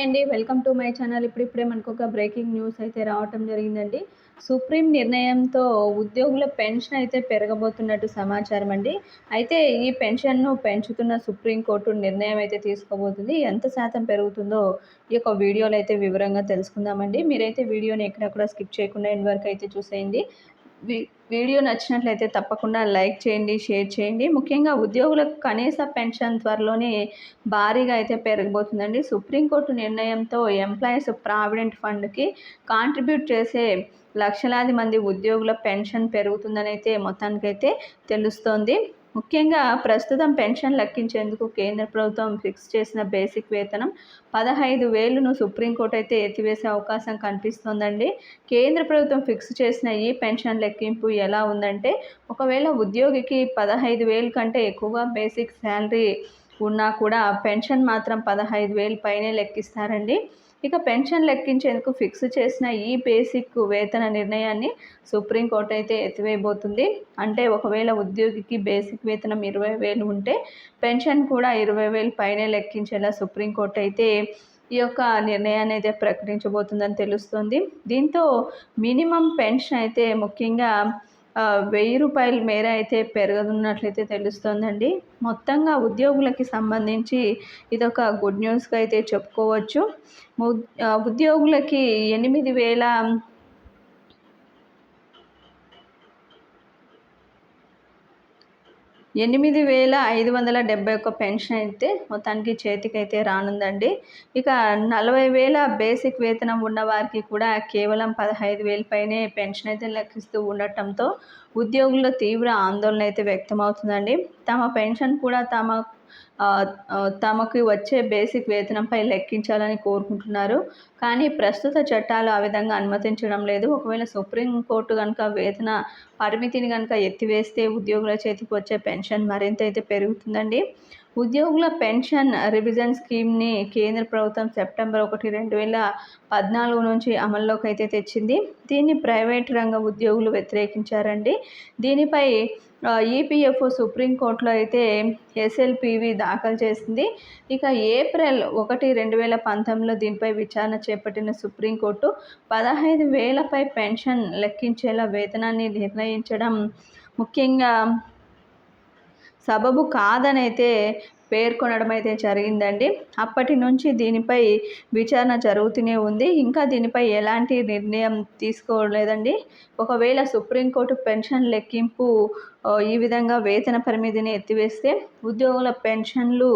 Hi అండి. Welcome to my channel ఇప్పుడిప్పుడే మనకు ఒక బ్రేకింగ్ న్యూస్ అయితే రావటం జరిగిందండి. సుప్రీం నిర్ణయంతో ఉద్యోగుల పెన్షన్ అయితే పెరగబోతున్నట్టు సమాచారం అండి. అయితే ఈ పెన్షన్ను పెంచుతున్న సుప్రీంకోర్టు నిర్ణయం అయితే తీసుకోబోతుంది. ఎంత శాతం పెరుగుతుందో ఈ యొక్క వీడియోలో అయితే వివరంగా తెలుసుకుందామండి. మీరైతే వీడియోని ఎక్కడెక్కడ స్కిప్ చేయకుండా ఎండ్ వరకు అయితే చూసేయండి. వీడియో నచ్చినట్లయితే తప్పకుండా లైక్ చేయండి షేర్ చేయండి. ముఖ్యంగా ఉద్యోగులకు కనీస పెన్షన్ త్వరలోనే భారీగా అయితే పెరగబోతుందండి. సుప్రీంకోర్టు నిర్ణయంతో ఎంప్లాయీస్ ప్రావిడెంట్ ఫండ్కి కాంట్రిబ్యూట్ చేసే లక్షలాది మంది ఉద్యోగుల పెన్షన్ పెరుగుతుందని అయితే మొత్తానికైతే తెలుస్తోంది. ముఖ్యంగా ప్రస్తుతం పెన్షన్ లెక్కించేందుకు కేంద్ర ప్రభుత్వం ఫిక్స్ చేసిన బేసిక్ వేతనం పదహైదు వేలును సుప్రీంకోర్టు అయితే ఎత్తివేసే అవకాశం కనిపిస్తోందండి. కేంద్ర ప్రభుత్వం ఫిక్స్ చేసిన ఈ పెన్షన్ లెక్కింపు ఎలా ఉందంటే ఒకవేళ ఉద్యోగికి పదహైదు వేలు కంటే ఎక్కువగా బేసిక్ శాలరీ ఉన్నా కూడా పెన్షన్ మాత్రం పదహైదు వేలు పైనే లెక్కిస్తారండి. ఇక పెన్షన్ లెక్కించేందుకు ఫిక్స్ చేసిన ఈ బేసిక్ వేతన నిర్ణయాన్ని సుప్రీంకోర్టు అయితే ఎత్తివేయబోతుంది. అంటే ఒకవేళ ఉద్యోగికి బేసిక్ వేతనం ఇరవై వేలు ఉంటే పెన్షన్ కూడా ఇరవై వేలు పైనే లెక్కించేలా సుప్రీంకోర్టు అయితే ఈ యొక్క నిర్ణయాన్ని అయితే ప్రకటించబోతుందని తెలుస్తుంది. దీంతో మినిమం పెన్షన్ అయితే ముఖ్యంగా వెయ్యి రూపాయల మేర అయితే పెరగనున్నట్లయితే తెలుస్తోందండి. మొత్తంగా ఉద్యోగులకి సంబంధించి ఇదొక గుడ్ న్యూస్గా అయితే చెప్పుకోవచ్చు. ఉద్యోగులకి ఎనిమిది వేల ఎనిమిది వేల ఐదు వందల డెబ్బై ఒక్క పెన్షన్ అయితే మొత్తానికి చేతికైతే రానుందండి. ఇక నలభై వేల బేసిక్ వేతనం ఉన్న వారికి కూడా కేవలం పదహైదు వేల పైనే పెన్షన్ అయితే లెక్కిస్తూ ఉండటంతో ఉద్యోగుల్లో తీవ్ర ఆందోళన అయితే వ్యక్తమవుతుందండి. తమ పెన్షన్ కూడా తమ తమకు వచ్చే బేసిక్ వేతనంపై లెక్కించాలని కోరుకుంటున్నారు. కానీ ప్రస్తుత చట్టాలు ఆ విధంగా అనుమతించడం లేదు. ఒకవేళ సుప్రీంకోర్టు కనుక వేతన పరిమితిని కనుక ఎత్తివేస్తే ఉద్యోగుల చేతికి వచ్చే పెన్షన్ మరింత అయితే పెరుగుతుందండి. ఉద్యోగుల పెన్షన్ రివిజన్ స్కీమ్ని కేంద్ర ప్రభుత్వం సెప్టెంబర్ ఒకటి రెండు వేల పద్నాలుగు నుంచి అమల్లోకి అయితే తెచ్చింది. దీన్ని ప్రైవేట్ రంగ ఉద్యోగులు వ్యతిరేకించారండి. దీనిపై ఈపీఎఫ్ సుప్రీంకోర్టులో అయితే ఎస్ఎల్పివి దాఖలు చేసింది. ఇక ఏప్రిల్ ఒకటి రెండు వేల పంతొమ్మిదిలో దీనిపై విచారణ చేపట్టిన సుప్రీంకోర్టు పదహైదు వేలపై పెన్షన్ లెక్కించేలా వేతనాన్ని నిర్ణయించడం ముఖ్యంగా సబబు కాదనైతే పేర్కొనడం అయితే జరిగిందండి. అప్పటి నుంచి దీనిపై విచారణ జరుగుతూనే ఉంది. ఇంకా దీనిపై ఎలాంటి నిర్ణయం తీసుకోలేదండి. ఒకవేళ సుప్రీంకోర్టు పెన్షన్ లెక్కింపు ఈ విధంగా వేతన పరిమితిని ఎత్తివేస్తే ఉద్యోగుల పెన్షన్లు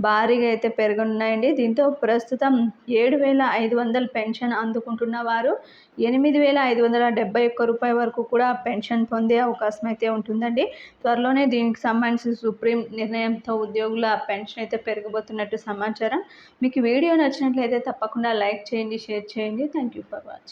భారీగా అయితే పెరగనున్నాయండి దీంతో ప్రస్తుతం ఏడు వేల ఐదు వందల పెన్షన్ అందుకుంటున్న వారు ఎనిమిది వేల ఐదు వందల డెబ్బై ఒక్క రూపాయి వరకు కూడా పెన్షన్ పొందే అవకాశం అయితే ఉంటుందండి. త్వరలోనే దీనికి సంబంధించి సుప్రీం నిర్ణయంతో ఉద్యోగుల పెన్షన్ అయితే పెరగబోతున్నట్టు సమాచారం. మీకు వీడియో నచ్చినట్లయితే తప్పకుండా లైక్ చేయండి షేర్ చేయండి. Thank you for watching